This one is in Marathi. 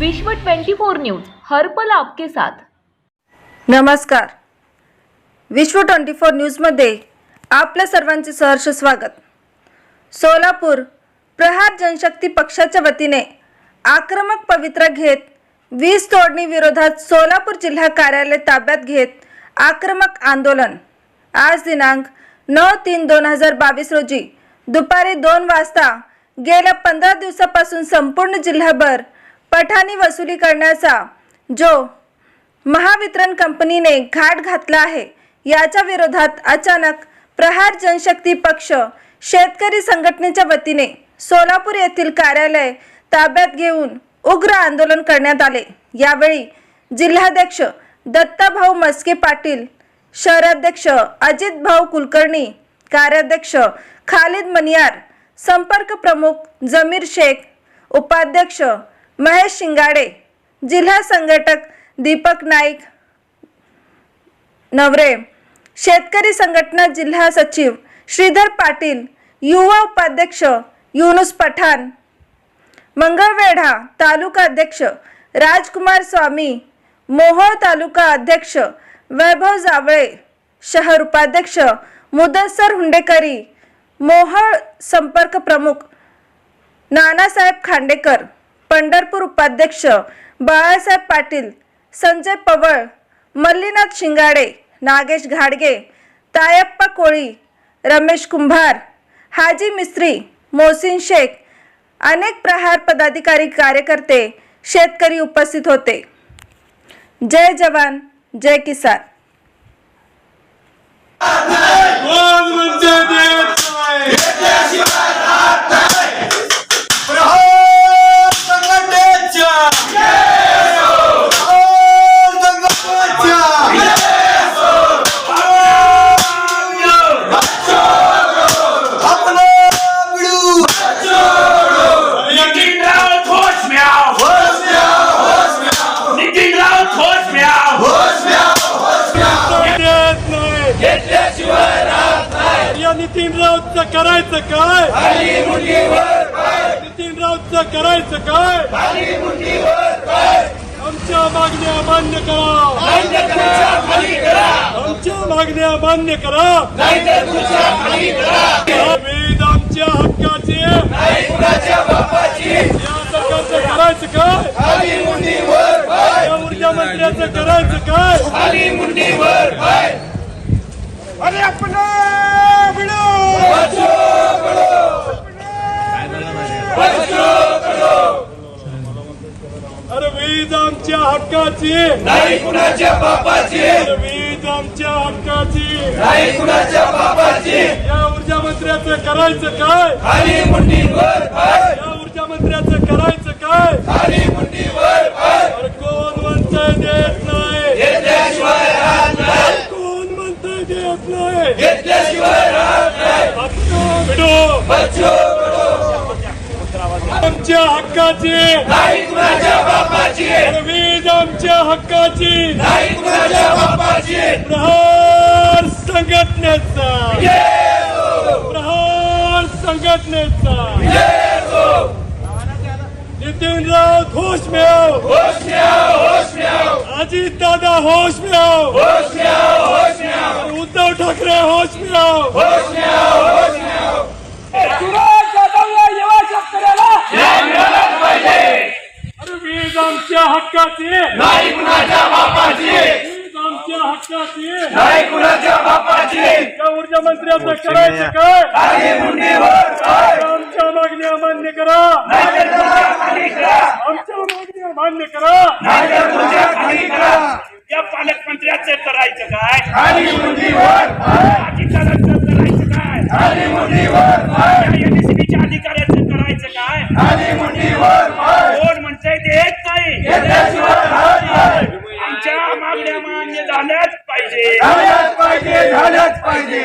विश्व 24 न्यूज हर्पल आपके साथ. नमस्कार. विश्व ट्वेंटी फोर न्यूजमध्ये आपल्या सर्वांचे सहर्ष स्वागत. सोलापूर प्रहार जनशक्ती पक्षाच्या वतीने आक्रमक पवित्रा घेत वीज तोडणी विरोधात सोलापूर जिल्हा कार्यालय ताब्यात घेत आक्रमक आंदोलन. आज दिनांक नऊ तीन दोन हजार बावीस रोजी दुपारी दोन वाजता गेल्या पंधरा दिवसापासून संपूर्ण जिल्हाभर पठाणी वसुली करण्याचा जो महावितरण कंपनीने घाट घातला आहे याच्या विरोधात अचानक प्रहार जनशक्ती पक्ष शेतकरी संघटनेच्या वतीने सोलापूर येथील कार्यालय ताब्यात घेऊन उग्र आंदोलन करण्यात आले. यावेळी जिल्हाध्यक्ष दत्ताभाऊ मस्के पाटील शहराध्यक्ष अजित भाऊ कुलकर्णी कार्याध्यक्ष खालिद मनियार संपर्क प्रमुख जमीर शेख उपाध्यक्ष महेश शिंगाडे जिल्हा संघटक दीपक नाईक नवरे शेतकरी संघटना जिल्हा सचिव श्रीधर पाटील युवा उपाध्यक्ष युनुस पठाण मंगळवेढा तालुका अध्यक्ष राजकुमार स्वामी मोहोळ तालुका अध्यक्ष वैभव जावळे शहर उपाध्यक्ष मुदस्सर हुंडेकरी मोहोळ संपर्क प्रमुख नानासाहेब खांडेकर. पंढरपूर उपाध्यक्ष बाळासाहेब पाटील संजय पवळ मल्लीनाथ शिंगाडे नागेश घाडगे तायप्पा कोळी रमेश कुंभार हाजी मिस्त्री मोहसिन शेख अनेक प्रहार पदाधिकारी कार्यकर्ते शेतकरी उपस्थित होते. जय जवान जय किसान. नितीन राऊतचं करायचं काय? नितीन राऊतचं करायचं काय? आमच्या मागण्या मान्य करा. आमच्या मागण्या मान्य करा. वेद आमच्या हक्काचे. या सरकारचं करायचं काय? या ऊर्जा मंत्र्याचं करायचं काय? अरे वीज आमच्या हक्काची. नाही कुणाच्या बापाची अरे वीज आमच्या हक्काची. नाही कुणाच्या बापाची या ऊर्जा मंत्र्याचं करायचं काय? खाली मुंडीवर पाय या ऊर्जा मंत्र्याचं करायचं काय? खाली मुंडीवर पाय अरे कोण म्हणतंय देत नाही? घेतल्याशिवाय राहत नाही. कोण म्हणतंय देत नाही? घेतल्याशिवाय राहत नाही. हक्का बच्चो. आमच्या हक्काची. नाही कुणाच्या बापाची. अरे वीज आमच्या हक्काची. नाही कुणाच्या बापाची. प्रहार संघटनेचा. प्रहार संघटनेचा. नितीन राऊत होश में आओ होश में आओ होश में आओ अजित दादा होश में आओ होश में आओ होश में आओ और उद्धव ठाकरे होश में आओ होश में आओ होश में आओ न्याय मिळालाच पाहिजे अरे वीज आमच्या हक्काची नाही कुणाच्या बापाची वीज आमच्या हक्काची नाही कुणाच्या बापाची या ऊर्जा मंत्र्याचं करायचं काय खाली मुंडीवर पाय आमच्या मागण्या मान्य करा आमच्या मागण्या मान्य करा या पालकमंत्र्याचं करायचं काय अधिकाऱ्याचं करायचं काय खाली अधिकाऱ्याचं करायचं काय कोण म्हणतंय नाही आमच्या मागण्या मान्य झाल्याच पाहिजे झाल्याच पाहिजे झाल्याच पाहिजे